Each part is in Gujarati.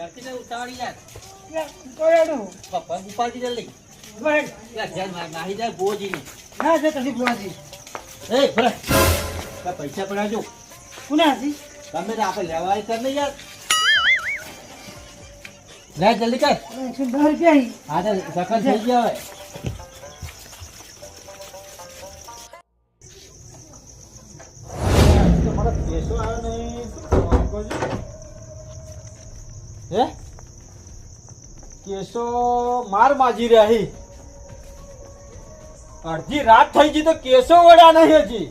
ચાલતી ને ઉતાવળી પપ્પા ઉપાડી. જલ્દી નાહી જાય બોજી ની છે કદી બુઆજી. એ ભલે. પૈસા પણ કોને હતી? તમે તો આપણે લેવા આવી કર ને યાર. લે જલ્દી કર. દસ રૂપિયા હા તો સકન થઈ ગયા હવે. કેસો માર માજી રહ્યા હી. અડધી રાત થઈ ગઈ તો કેસો વળ્યા નહીં હજી.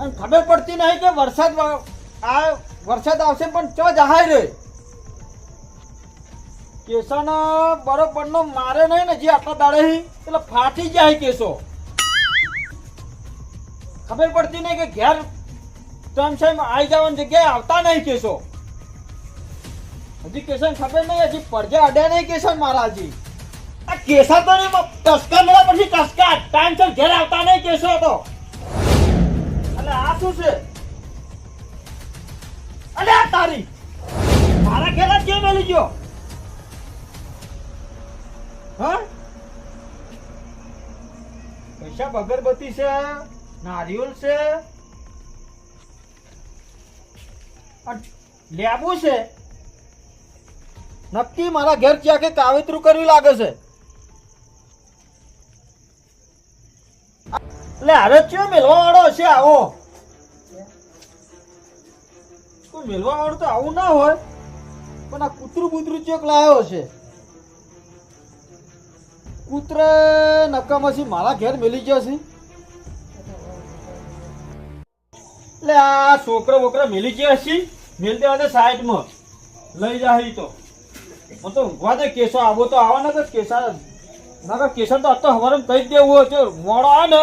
અને ખબર પડતી નહીં કે વરસાદ આ વરસાદ આવશે પણ ચો જહાય રે. કેસોનો બરોબરનો મારે નહીં ને જે આટલા દાડે એટલે ફાટી જાય કેસો. ખબર પડતી નહીં કે ઘેર ટમસાઈમ આવી જવાની જગ્યાએ આવતા નહીં કેસો. હજી કેસર ખબર નહીં, હજી પડજે અડ્યા નહીં કેસન મહારાજી આ કેસા તો નહીં ટસકા મળ્યા પછી ટસકા ટાઈમસર ઘેર આવતા નહીં કેસો તો. અને આ શું છે? અને આ તારી. મારા ઘેર કેમ મેલી ગયો? હા? પૈસા અગરબત્તી છે, નારિયેલ છે. લેબુ છે. નક્કી મારા ઘેર ક્યાં કે કાવેતરું કરવી લાગે છે. એટલે હવે ચિયો મેળવા વાળો હશે આવો? મેલવા વાળો તો આવું ના હોય, પણ આ કૂતરું બૂતરું ચોક લાવ્યો છે કૂતરે નકામાસી મારા ઘેર મેલી ગયો છે. એટલે આ છોકરો બોકરો મેલી ગયો છે મેલ સાઈડમાં. લઈ જાય તો. કેસો આવો તો આવવાના તો કેસા ના કેસર તો આજ તો હવારે કહી દેવું મોડો આવે ને,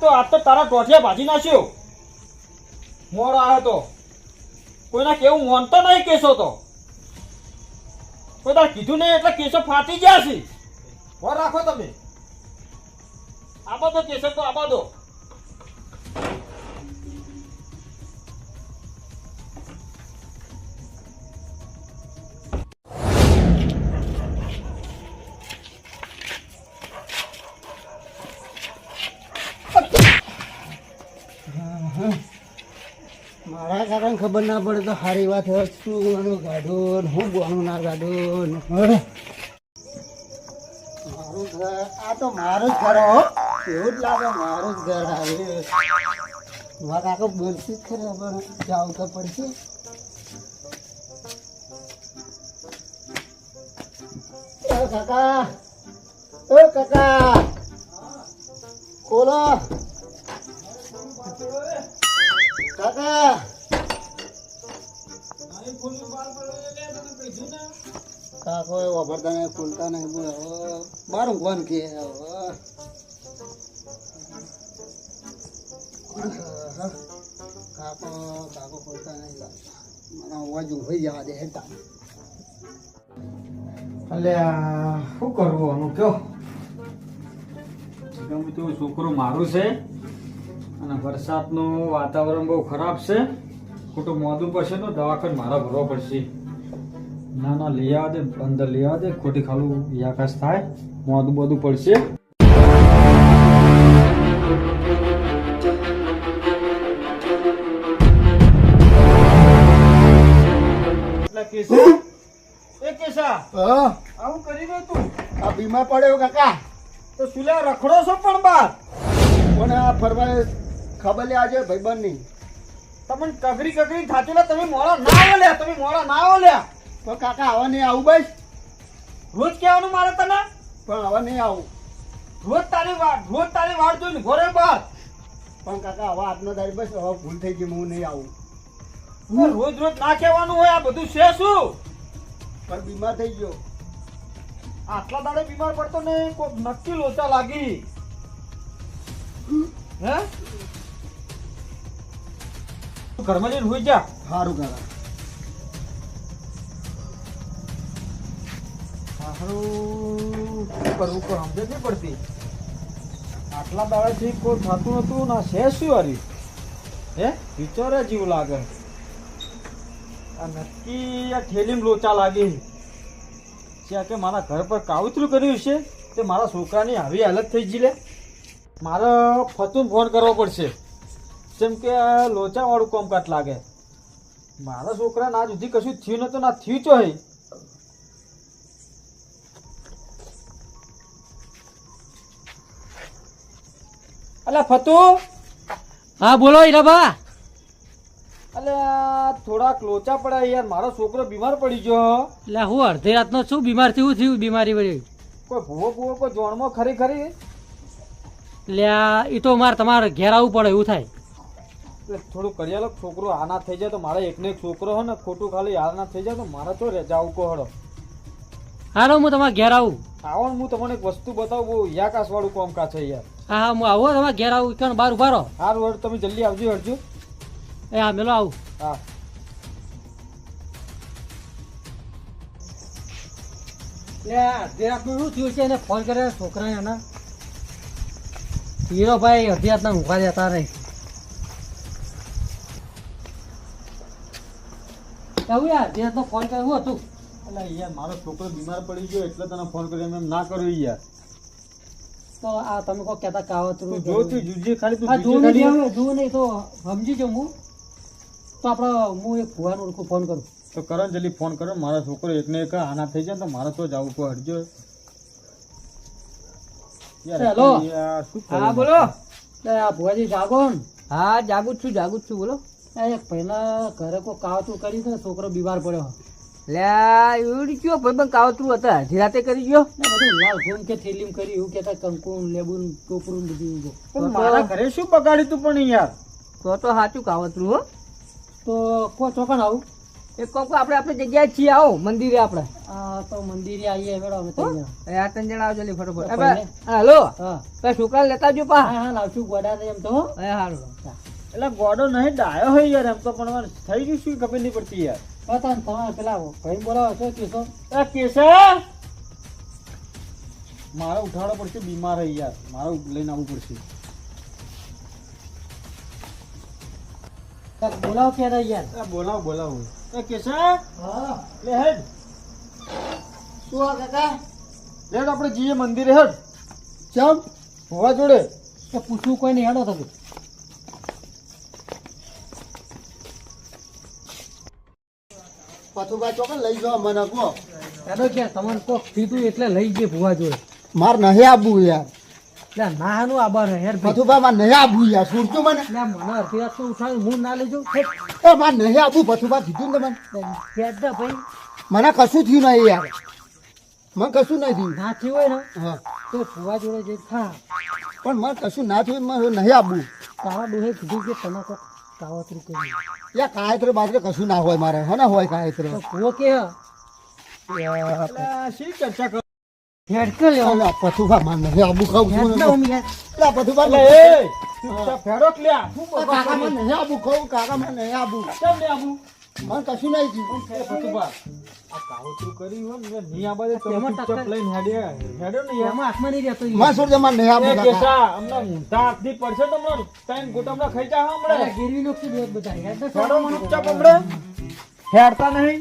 તો આજ તો તારા ટોટિયા ભાજી નાખ્યો. મોડો આવે તો. કોઈના કેવું માનતો નહીં કેસો તો. કોઈ તારે કીધું નહીં એટલે કેસો ફાટી ગયા છે. રાખો તમે. આબા દો કેસર તો આબા દો. કાકાને ખબર ના પડે તો સારી વાત શું ગોવાનું ગાઢો હું ગોવાનું ના ગાઢો મારું ઘર, આ તો મારું જ ઘર હો. એવું જ લાગે મારું જ ઘર આવે. મારા કાકો, બોલશે જ ખરે પણ જાવ તો પડશે. કાકા ઓ કાકા. બોલો. કાકા. કાકો વાપરતા નહીં ખોલતા નહીં. બોલ બાર ઊંઘવાન કે કાકો કાકો ખોલતા નહીં. મને અવાજ ઊંઘી જવા દે હેતા એટલે શું કરવું આનું કયો? ગમે તો છોકરો મારું છે અને વરસાદનું વાતાવરણ બહુ ખરાબ છે. ખોટું મોદું પડશે તો દવાખાને મારા ભરવા પડશે. ના ના લઈ આવે દે અંદર લઈ આવે દે ખોટી ખાલું યાકાશ થાય મોદું બધું પડશે. એટલે કેસા? એ કેસા? હા. આવું કરી રહ્યો તું. આ બીમાર પડ્યો કાકા. તો સુલે રખડો છો પણ બાર. પણ આ ફરવા ખબર લે આજે ભાઈબંધની તમને કગરી કગરી થાતું લે તમે મોડા ના આવો લ્યા, તમે મોડા ના આવો લ્યા. તો કાકા આવા નહીં આવું બસ. રોજ કહેવાનું મારે તને? પણ આવા નહીં આવું. રોજ તારી વાત રોજ તારી વાટ જોઈને ઘોરે બાર પણ કાકા આવા આજનો તારી બસ, હવે ભૂલ થઈ ગઈ, હું નહીં આવું. રોજ રોજ ના કહેવાનું હોય, આ બધું છે શું? પણ બીમાર થઈ ગયો. આટલા દાડે બીમાર પડતો ને કોઈ નક્કી લોચા લાગી. હે? તું ઘરમાં જઈને હોઈ જા. સારું કરે સારું કરવું કોઈ સમજ નહીં પડતી. આટલા દાડાથી કોઈ થતું નતું ના છે શું હારી? હે? વિચારે જેવું લાગે. આ નક્કી આ ઠેલીમાં લોચા લાગે. છે કે મારા ઘર પર કાવતરું કર્યું છે? તે મારા છોકરાની આવી હાલત થઈ ગઈ લે. મારે ફતુન ફોન કરવો પડશે. જેમ કે આ લોચાવાળું કોમકાટ લાગે. મારા છોકરાને આજ સુધી કશું થયું નતું ના થયું ચો હે? અલે ફતુ? હા બોલો ઈરાબા અલે થોડાક લોચા પડ્યા યાર. મારો છોકરો બીમાર પડી ગયો. એટલે હું અડધી રાતનો શું બીમાર થયું થયું બીમારી વળી. કોઈ ભૂવો ભૂવો કોઈ જોણમાં ખરી ખરી? લે એ તો મારે તમારે ઘેર આવવું પડે એવું થાય. થોડું કરિયાલો છોકરો આના થઈ જાય તો મારે એકને એક છોકરો હોય ને ખોટું ખાલી આના થઈ જાય તો મારે તો રજા આવું કહો હાલો હું તમારા ઘેર આવું. આવો ને હું તમને એક વસ્તુ બતાવું બહુ યાકાશ વાળું કોમકા છે યાર. હા હા હું આવો તમારા ઘેર આવું કે બહાર ઊભા રહો. હાર વડ તમે જલ્દી આવજો હરજો. એ હા મેલો આવું. હા. એટલે અડધી રાતનું શું થયું છે? એને ફોન કર્યા છોકરાને એના. હીરો ભાઈ અડધી રાતના દેતા નહીં. યાર ફોન કર્યો હતું. એટલે યાર મારો છોકરો બીમાર પડી ગયો એટલે તને ફોન કર્યો એમ ના કર્યો યાર. તો આ તમે કો કહેતા કાવતરું તું જો તું જુજે ખાલી તું ખાલી. નહીં જો નહીં તો સમજી જો હું. તો આપણે હું એક ભુવાનું ઓળખું ફોન કરું. તો કરો ને જલ્દી ફોન કરો મારો છોકરો એકને એક આના થઈ જાય તો મારે તો જવું કોઈ હટજો. હેલો. હા બોલો. આ ભુવાજી જાગો હા જાગું છું જાગું છું બોલો. પહેલા ઘરે કોઈ કાવતું કર્યું ને છોકરો બીમાર પડ્યો. લ્યા એવું કયો ભાઈ કાવતરું હતા. અડધી રાતે કરી ગયો? બધું લાલ ઘૂમ કે થેલીમ કરી એવું કહેતા કંકુ લેબુ ટોપરું બધું પણ મારા ઘરે શું બગાડ્યું તું પણ યાર તો તો સાચું કાવતરું હો. તો કો ચોકન આવું. એક કોક આપણે આપણે જગ્યાએ છીએ આવો મંદિરે આપણે. આ તો મંદિરે આવીએ વેડો અમે ત્રણ એ આ ત્રણ જણા આવજો લી ફટોફટ. તો? હાલો. હા. પેલા છોકરા લેતા આવજો હા પા. હા લાવશું ગોડા ને એમ તો હો. હારું એટલે ગોડો નહીં ડાયો હોય યાર એમ તો પણ થઈ ગયું શું ખબર નહીં પડતી યાર. પતા ને તમારે પેલા ભાઈ બોલાવો છો? કેશો એ કેશવ મારે ઉઠાડવો પડશે બીમાર હોય યાર. મારે લઈને આવવું પડશે. બોલાવો ક્યારે યાર? એ બોલાવો બોલાવો. એ કેશવ હા. લે હેડ. શું આ કાકા? લેડ આપણે જઈએ મંદિરે હેડ. ચમ? હોવા જોડે. પૂછવું કોઈ નહીં હેડો તમે. પથુભાઈ ચોકન લઈ જાઓ મને કહો. ક્યાં તમને કોક કીધું એટલે લઈ ગયે ભુવા જોડે. માર નહીં યાર. એટલે નાનું હેર ભાઈ. પથુભાઈ માર નહીં આબુ યાર છોડતું મને. એટલે મને અડધી રાત તો ઉઠાવી હું ના લઈ જાઉં. એ માર નહીં આબુ પથુભાઈ કીધું ને તમને. હેડ ભાઈ. મને કશું થયું નહીં યાર. મને કશું નહીં થયું. ના થયું હોય ને હા. તો ભુવા જોડે ખા. પણ મને કશું ના થયું મને નહીં આબુ. તારા ડોહે કીધું કે તમે કોક કાવતરું કર્યું યા કાયત્ર બાજરે કશું ના હોય મારે. હે હોય કાયત્ર. કો કે શી ચર્ચા કરો હેડ કે લેવો અલા, પથુભાઈ માર નહીં આબુ ખાવું. અલા, પથુભાઈ એટલે એ! ચૂપચાપ ફેરો કે લ્યા. શું કાકા મને નહીં. આબુ ખાવું કાકા મને નહીં આબુ કેમ લે આવું મને કશું નહીં થયું. એ નહીં નહીં નહીં હેડતા નહીં.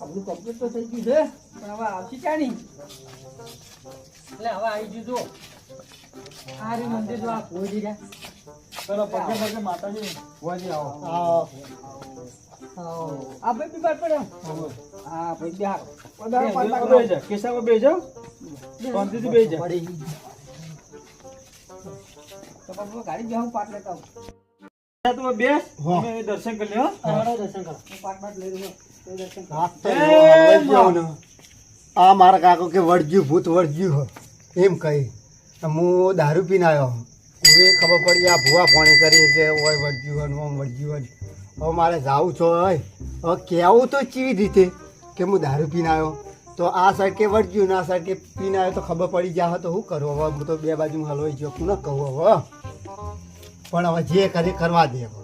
આપણું કમ્પ્લીટ તો થઈ ગયું છે પણ હવે આવશે ચાણી એટલે હવે આવી જજો. આ રી મંદિર જો આ ભુવાજી રહ્યા. ચલો પગે પગે માતાજી. વાજી આવો. આવો. આ ભાઈ બીમાર પડ્યો? હા ભાઈ બિહાર બે- બે જા કેસામાં બે જાઓ શાંતિથી બે જા તો બાપુ ગાડી જાઉં પાટ લેતા આવું. બેસ દર્શન કરી લ્યો દર્શન પાટ લઈ. આ મારા કાકો કે વળગ્યું ભૂત વળગ્યું હો. એમ કહી. હું દારૂ પીને આવ્યો. એ ખબર પડી, આ ભૂવા ફોણી કરી છે, ઓય વળજ્યું હોય ઓમ વળજ્યું હોય હવે મારે જાવું છો હોય હવે કહેવું તો ચીવી રીતે કે હું દારૂ પીને આવ્યો? તો આ સાઈડ કે વળજ્યું ને આ સાઈડ કે પીને આવ્યો તો ખબર પડી જાય તો શું કરું? હવે હું તો બે બાજુ હલવાઈ ગયો, હું ન કહું હવે પણ હવે જે કરે કરવા દે હવે.